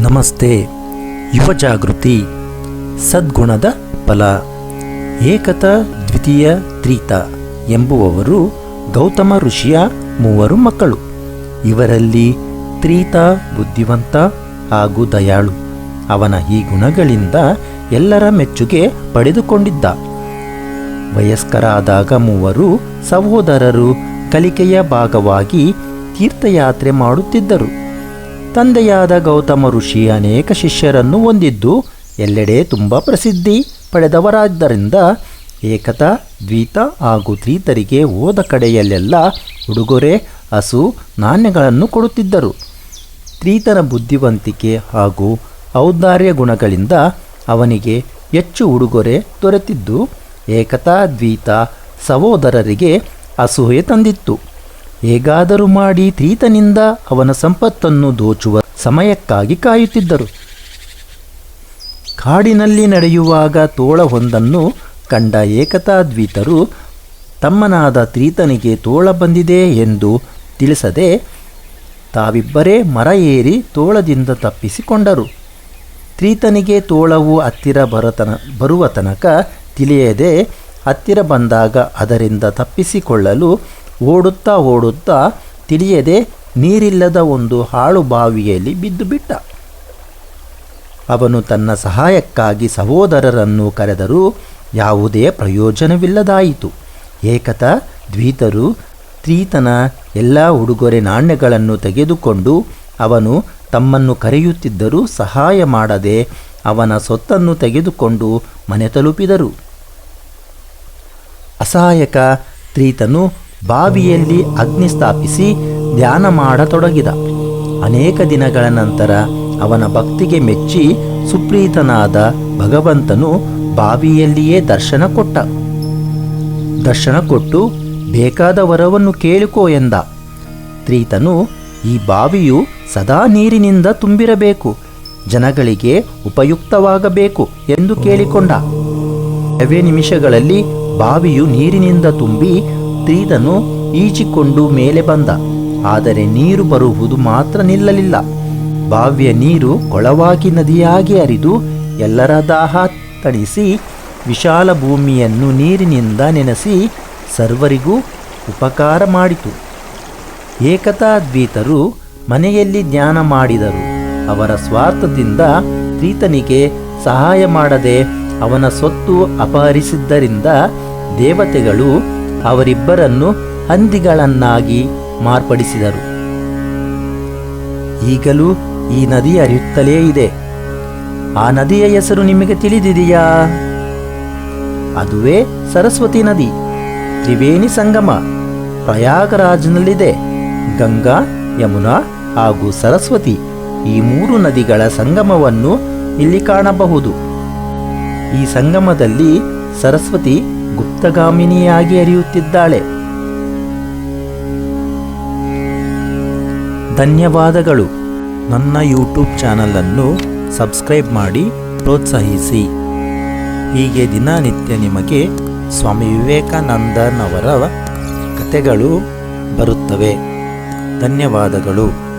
ನಮಸ್ತೆ. ಯುವ ಜಾಗೃತಿ. ಸದ್ಗುಣದ ಫಲ. ಏಕತ ದ್ವಿತೀಯ ತ್ರೀತ ಎಂಬುವವರು ಗೌತಮ ಋಷಿಯ ಮೂವರು ಮಕ್ಕಳು. ಇವರಲ್ಲಿ ತ್ರೀತ ಬುದ್ಧಿವಂತ ಹಾಗೂ ದಯಾಳು. ಅವನ ಈ ಗುಣಗಳಿಂದ ಎಲ್ಲರ ಮೆಚ್ಚುಗೆ ಪಡೆದುಕೊಂಡಿದ್ದ. ವಯಸ್ಕರಾದಾಗ ಮೂವರು ಸಹೋದರರು ಕಲಿಕೆಯ ಭಾಗವಾಗಿ ತೀರ್ಥಯಾತ್ರೆ ಮಾಡುತ್ತಿದ್ದರು. ತಂದೆಯಾದ ಗೌತಮ ಋಷಿ ಅನೇಕ ಶಿಷ್ಯರನ್ನು ಹೊಂದಿದ್ದು ಎಲ್ಲೆಡೆ ತುಂಬ ಪ್ರಸಿದ್ಧಿ ಪಡೆದವರಾದ್ದರಿಂದ ಏಕತ, ದ್ವೀತ ಹಾಗೂ ತ್ರೀತರಿಗೆ ಹೋದ ಕಡೆಯಲ್ಲೆಲ್ಲ ಉಡುಗೊರೆ, ಹಸು, ನಾಣ್ಯಗಳನ್ನು ಕೊಡುತ್ತಿದ್ದರು. ತ್ರೀತನ ಬುದ್ಧಿವಂತಿಕೆ ಹಾಗೂ ಔದಾರ್ಯ ಗುಣಗಳಿಂದ ಅವನಿಗೆ ಹೆಚ್ಚು ಉಡುಗೊರೆ ದೊರೆತಿದ್ದು, ಏಕತಾ, ದ್ವೀತ ಸಹೋದರರಿಗೆ ಅಸೂಹೆ ತಂದಿತ್ತು. ಹೇಗಾದರೂ ಮಾಡಿ ತ್ರೀತನಿಂದ ಅವನ ಸಂಪತ್ತನ್ನು ದೋಚುವ ಸಮಯಕ್ಕಾಗಿ ಕಾಯುತ್ತಿದ್ದರು. ಕಾಡಿನಲ್ಲಿ ನಡೆಯುವಾಗ ತೋಳವೊಂದನ್ನು ಕಂಡ ಏಕತಾದ್ವೀತರು, ತಮ್ಮನಾದ ತ್ರೀತನಿಗೆ ತೋಳ ಬಂದಿದೆ ಎಂದು ತಿಳಿಸದೆ ತಾವಿಬ್ಬರೇ ಮರ ಏರಿ ತೋಳದಿಂದ ತಪ್ಪಿಸಿಕೊಂಡರು. ತ್ರೀತನಿಗೆ ತೋಳವು ಹತ್ತಿರ ಬರತನ, ಬರುವ ತನಕ ತಿಳಿಯದೆ ಹತ್ತಿರ ಬಂದಾಗ ಅದರಿಂದ ತಪ್ಪಿಸಿಕೊಳ್ಳಲು ಓಡುತ್ತಾ ಓಡುತ್ತಾ ತಿಳಿಯದೆ ನೀರಿಲ್ಲದ ಒಂದು ಹಾಳು ಬಾವಿಯಲ್ಲಿ ಬಿದ್ದು ಬಿಟ್ಟ. ಅವನು ತನ್ನ ಸಹಾಯಕ್ಕಾಗಿ ಸಹೋದರರನ್ನು ಕರೆದರೂ ಯಾವುದೇ ಪ್ರಯೋಜನವಿಲ್ಲದಾಯಿತು. ಏಕತ, ದ್ವೀತರು, ತ್ರೀತನ ಎಲ್ಲ ಉಡುಗೊರೆ ನಾಣ್ಯಗಳನ್ನು ತೆಗೆದುಕೊಂಡು ಅವನು ತಮ್ಮನ್ನು ಕರೆಯುತ್ತಿದ್ದರೂ ಸಹಾಯ ಮಾಡದೆ ಅವನ ಸೊತ್ತನ್ನು ತೆಗೆದುಕೊಂಡು ಮನೆ ತಲುಪಿದರು. ಅಸಹಾಯಕ, ತ್ರೀತನು ಬಾವಿಯಲ್ಲಿ ಅಗ್ನಿ ಸ್ಥಾಪಿಸಿ ಧ್ಯಾನ ಮಾಡತೊಡಗಿದ. ಅನೇಕ ದಿನಗಳ ನಂತರ ಅವನ ಭಕ್ತಿಗೆ ಮೆಚ್ಚಿ ಸುಪ್ರೀತನಾದ ಭಗವಂತನು ಬಾವಿಯಲ್ಲಿಯೇ ದರ್ಶನ ಕೊಟ್ಟ. ದರ್ಶನ ಕೊಟ್ಟು ಬೇಕಾದ ವರವನ್ನು ಕೇಳಿಕೋ ಎಂದ. ತ್ರೀತನು ಈ ಬಾವಿಯು ಸದಾ ನೀರಿನಿಂದ ತುಂಬಿರಬೇಕು, ಜನಗಳಿಗೆ ಉಪಯುಕ್ತವಾಗಬೇಕು ಎಂದು ಕೇಳಿಕೊಂಡ. ಕೆಲವೇ ನಿಮಿಷಗಳಲ್ಲಿ ಬಾವಿಯು ನೀರಿನಿಂದ ತುಂಬಿ ತ್ರೀತನು ಈಚಿಕೊಂಡು ಮೇಲೆ ಬಂದ. ಆದರೆ ನೀರು ಬರುವುದು ಮಾತ್ರ ನಿಲ್ಲಲಿಲ್ಲ. ಬಾವ್ಯ ನೀರು ಕೊಳವಾಗಿ ನದಿಯಾಗಿ ಹರಿದು ಎಲ್ಲರ ದಾಹ ತಣಿಸಿ ವಿಶಾಲ ಭೂಮಿಯನ್ನು ನೀರಿನಿಂದ ನೆನೆಸಿ ಸರ್ವರಿಗೂ ಉಪಕಾರ ಮಾಡಿತು. ಏಕತಾದ್ವೀತರು ಮನೆಯಲ್ಲಿ ಧ್ಯಾನ ಮಾಡಿದರು. ಅವರ ಸ್ವಾರ್ಥದಿಂದ ತ್ರೀತನಿಗೆ ಸಹಾಯ ಮಾಡದೆ ಅವನ ಸೊತ್ತು ಅಪಹರಿಸಿದ್ದರಿಂದ ದೇವತೆಗಳು ಅವರಿಬ್ಬರನ್ನು ಹಂದಿಗಳನ್ನಾಗಿ ಮಾರ್ಪಡಿಸಿದರು. ಈಗಲೂ ಈ ನದಿ ಅರಿಯುತ್ತಲೇ ಇದೆ. ಆ ನದಿಯ ಹೆಸರು ನಿಮಗೆ ತಿಳಿದಿದೆಯಾ? ಅದುವೇ ಸರಸ್ವತಿ ನದಿ, ತ್ರಿವೇಣಿ ಸಂಗಮ, ಪ್ರಯಾಗರಾಜ್ನಲ್ಲಿದೆ. ಗಂಗಾ, ಯಮುನಾ ಹಾಗೂ ಸರಸ್ವತಿ ಈ ಮೂರು ನದಿಗಳ ಸಂಗಮವನ್ನು ಇಲ್ಲಿ ಕಾಣಬಹುದು. ಈ ಸಂಗಮದಲ್ಲಿ ಸರಸ್ವತಿ ಗುಪ್ತಗಾಮಿನಿಯಾಗಿ ಅರಿಯುತ್ತಿದ್ದಾಳೆ. ಧನ್ಯವಾದಗಳು. ನನ್ನ ಯೂಟ್ಯೂಬ್ ಚಾನಲನ್ನು ಸಬ್ಸ್ಕ್ರೈಬ್ ಮಾಡಿ ಪ್ರೋತ್ಸಾಹಿಸಿ. ಹೀಗೆ ದಿನನಿತ್ಯ ನಿಮಗೆ ಸ್ವಾಮಿ ವಿವೇಕಾನಂದನವರ ಕಥೆಗಳು ಬರುತ್ತವೆ. ಧನ್ಯವಾದಗಳು.